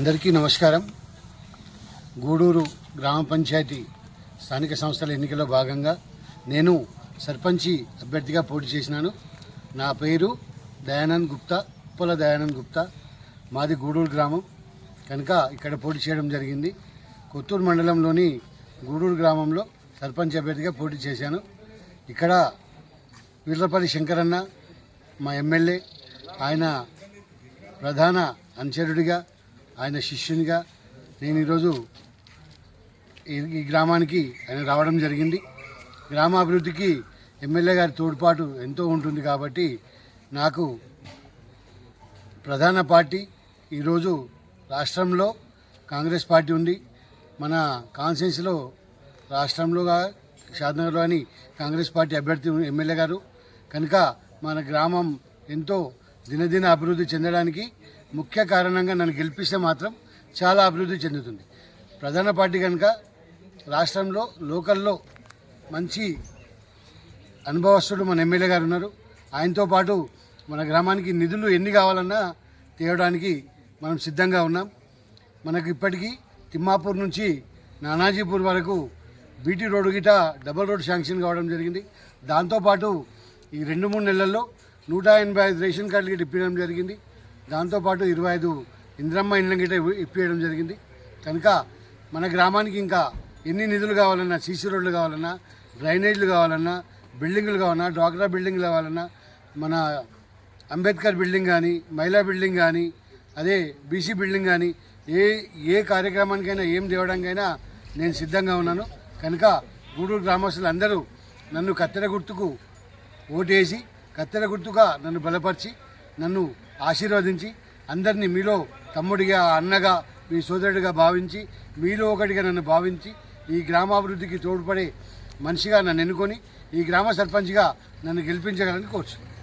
అందరికీ నమస్కారం. గూడూరు గ్రామ పంచాయతీ స్థానిక సంస్థల ఎన్నికలో భాగంగా నేను సర్పంచి అభ్యర్థిగా పోటీ చేసినాను. నా పేరు దయానంద్ గుప్తా ఉప్పల దయానంద్ గుప్తా. మాది గూడూరు గ్రామం. కనుక ఇక్కడ పోటీ చేయడం జరిగింది. కొత్తూరు మండలంలోని గూడూరు గ్రామంలో సర్పంచ్ అభ్యర్థిగా పోటీ చేశాను. ఇక్కడ వీర్లపల్లి శంకరన్న మా ఎమ్మెల్యే ఆయన ప్రధాన అనుచరుడిగా ఆయన శిష్యునిగా నేను ఈరోజు ఈ ఈ గ్రామానికి ఆయన రావడం జరిగింది. గ్రామాభివృద్ధికి ఎమ్మెల్యే గారి తోడ్పాటు ఎంతో ఉంటుంది కాబట్టి నాకు ప్రధాన పార్టీ ఈరోజు రాష్ట్రంలో కాంగ్రెస్ పార్టీ ఉంది. మన కాన్స్టిట్యున్సీలో రాష్ట్రంలోగా షాద్నగర్లో అని కాంగ్రెస్ పార్టీ అభ్యర్థి ఎమ్మెల్యే గారు. కనుక మన గ్రామం ఎంతో దినదిన అభివృద్ధి చెందడానికి ముఖ్య కారణంగా నన్ను గెలిపిస్తే మాత్రం చాలా అభివృద్ధి చెందుతుంది. ప్రధాన పార్టీ కనుక రాష్ట్రంలో లోకల్లో మంచి అనుభవస్తుడు మన ఎమ్మెల్యే గారు ఉన్నారు. ఆయనతో పాటు మన గ్రామానికి నిధులు ఎన్ని కావాలన్నా తేవడానికి మనం సిద్ధంగా ఉన్నాం. మనకు ఇప్పటికీ తిమ్మాపూర్ నుంచి నానాజీపూర్ వరకు బీటీ రోడ్డు గిట డబల్ రోడ్ శాంక్షన్ కావడం జరిగింది. దాంతోపాటు ఈ రెండు మూడు నెలల్లో నూట ఎనభై ఐదు రేషన్ కార్డులు గిట ఇప్పించడం జరిగింది. దాంతోపాటు ఇరవై ఐదు ఇంద్రమ్మ ఇండ్ల గిట ఇప్పియడం జరిగింది. కనుక మన గ్రామానికి ఇంకా ఎన్ని నిధులు కావాలన్నా సీసీ రోడ్లు కావాలన్నా డ్రైనేజీలు కావాలన్నా బిల్డింగులు కావాలన్నా డ్వాక్రా బిల్డింగ్లు కావాలన్నా మన అంబేద్కర్ బిల్డింగ్ కానీ మహిళా బిల్డింగ్ కానీ అదే బీసీ బిల్డింగ్ కానీ ఏ ఏ కార్యక్రమానికైనా ఏం తేవడానికైనా నేను సిద్ధంగా ఉన్నాను. కనుక గూడూరు గ్రామస్తులు అందరూ నన్ను కత్తెర గుర్తుకు ఓటేసి కత్తెర గుర్తుగా నన్ను బలపరిచి నన్ను ఆశీర్వదించి అందరినీ మీలో తమ్ముడిగా అన్నగా మీ సోదరుడిగా భావించి మీలో ఒకటిగా నన్ను భావించి ఈ గ్రామాభివృద్ధికి తోడ్పడే మనిషిగా నన్ను ఎన్నుకొని ఈ గ్రామ సర్పంచ్గా నన్ను గెలిపించగలని కోరుచున్నాను.